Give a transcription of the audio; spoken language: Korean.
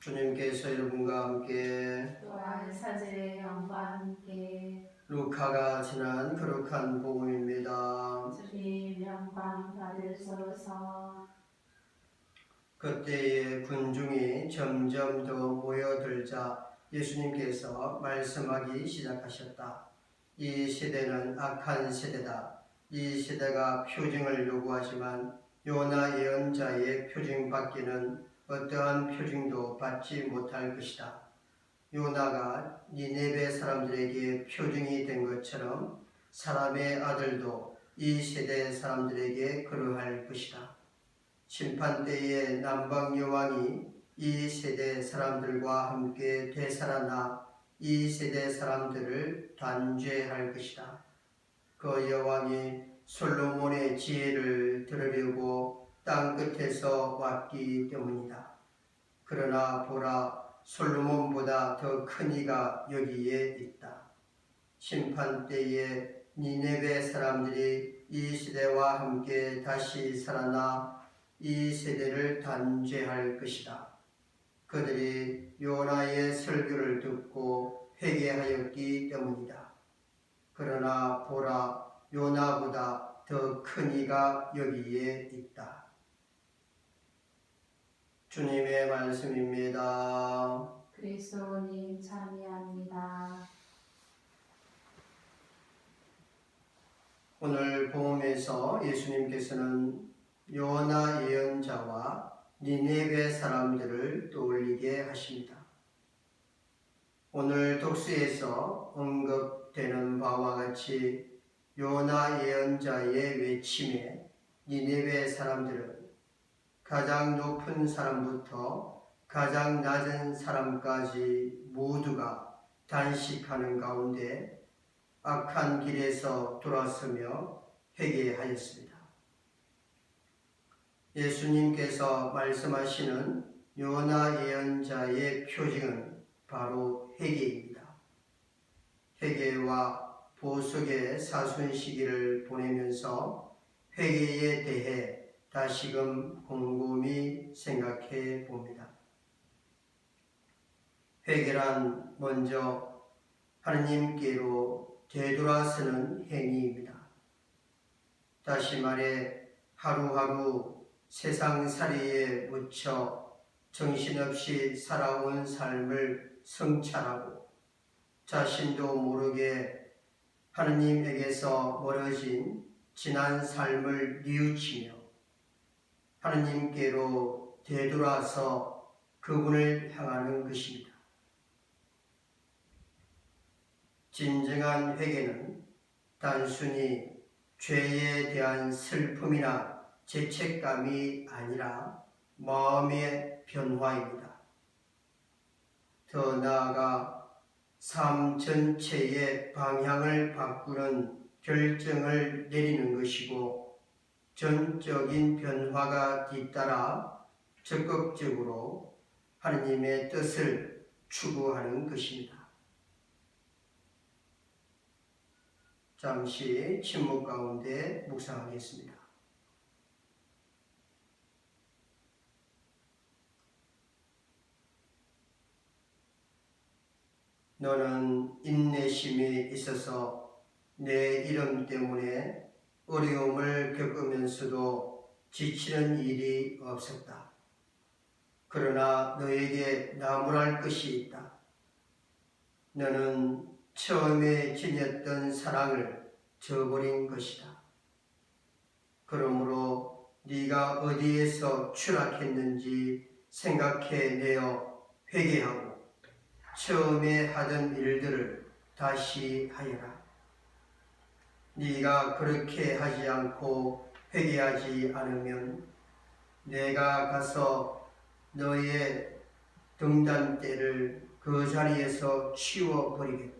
주님께서 여러분과 함께 또한 사제의 영과 함께 루카가 지난 거룩한 복음입니다. 주님 영광 받으소서 그때에 군중이 점점 더 모여들자 예수님께서 말씀하기 시작하셨다. 이 시대는 악한 세대다. 이 시대가 표징을 요구하지만 요나 예언자의 표징 받기는 어떠한 표징도 받지 못할 것이다. 요나가 니네베 사람들에게 표징이 된 것처럼 사람의 아들도 이 세대 사람들에게 그러할 것이다. 심판 때에 남방 여왕이 이 세대 사람들과 함께 되살아나 이 세대 사람들을 단죄할 것이다. 그 여왕이 솔로몬의 지혜를 들으려고 땅 끝에서 왔기 때문이다. 그러나 보라 솔로몬보다 더 큰 이가 여기에 있다. 심판 때에 니네베 사람들이 이 시대와 함께 다시 살아나 이 세대를 단죄할 것이다. 그들이 요나의 설교를 듣고 회개하였기 때문이다. 그러나 보라 요나보다 더 큰 이가 여기에 있다. 주님의 말씀입니다. 그리스도님 참여합니다 오늘 복음에서 예수님께서는 요나 예언자와 니네베 사람들을 떠올리게 하십니다. 오늘 독수에서 언급되는 바와 같이 요나 예언자의 외침에 니네베 사람들은 가장 높은 사람부터 가장 낮은 사람까지 모두가 단식하는 가운데 악한 길에서 돌아서며 회개하였습니다. 예수님께서 말씀하시는 요나 예언자의 표징은 바로 회개입니다. 회개와 보석의 사순 시기를 보내면서 회개에 대해 다시금 곰곰이 생각해 봅니다. 회개란 먼저 하느님께로 되돌아서는 행위입니다. 다시 말해 하루하루 세상살이에 묻혀 정신없이 살아온 삶을 성찰하고 자신도 모르게 하느님에게서 멀어진 지난 삶을 뉘우치며 하느님께로 되돌아서 그분을 향하는 것입니다. 진정한 회개는 단순히 죄에 대한 슬픔이나 죄책감이 아니라 마음의 변화입니다. 더 나아가 삶 전체의 방향을 바꾸는 결정을 내리는 것이고 전적인 변화가 뒤따라 적극적으로 하느님의 뜻을 추구하는 것입니다. 잠시 침묵 가운데 묵상하겠습니다. 너는 인내심이 있어서 내 이름 때문에 어려움을 겪으면서도 지치는 일이 없었다. 그러나 너에게 나무랄 것이 있다. 너는 처음에 지녔던 사랑을 저버린 것이다. 그러므로 네가 어디에서 추락했는지 생각해내어 회개하고 처음에 하던 일들을 다시 하여라. 네가 그렇게 하지 않고 회개하지 않으면 내가 가서 너의 등잔대를 그 자리에서 치워버리겠다.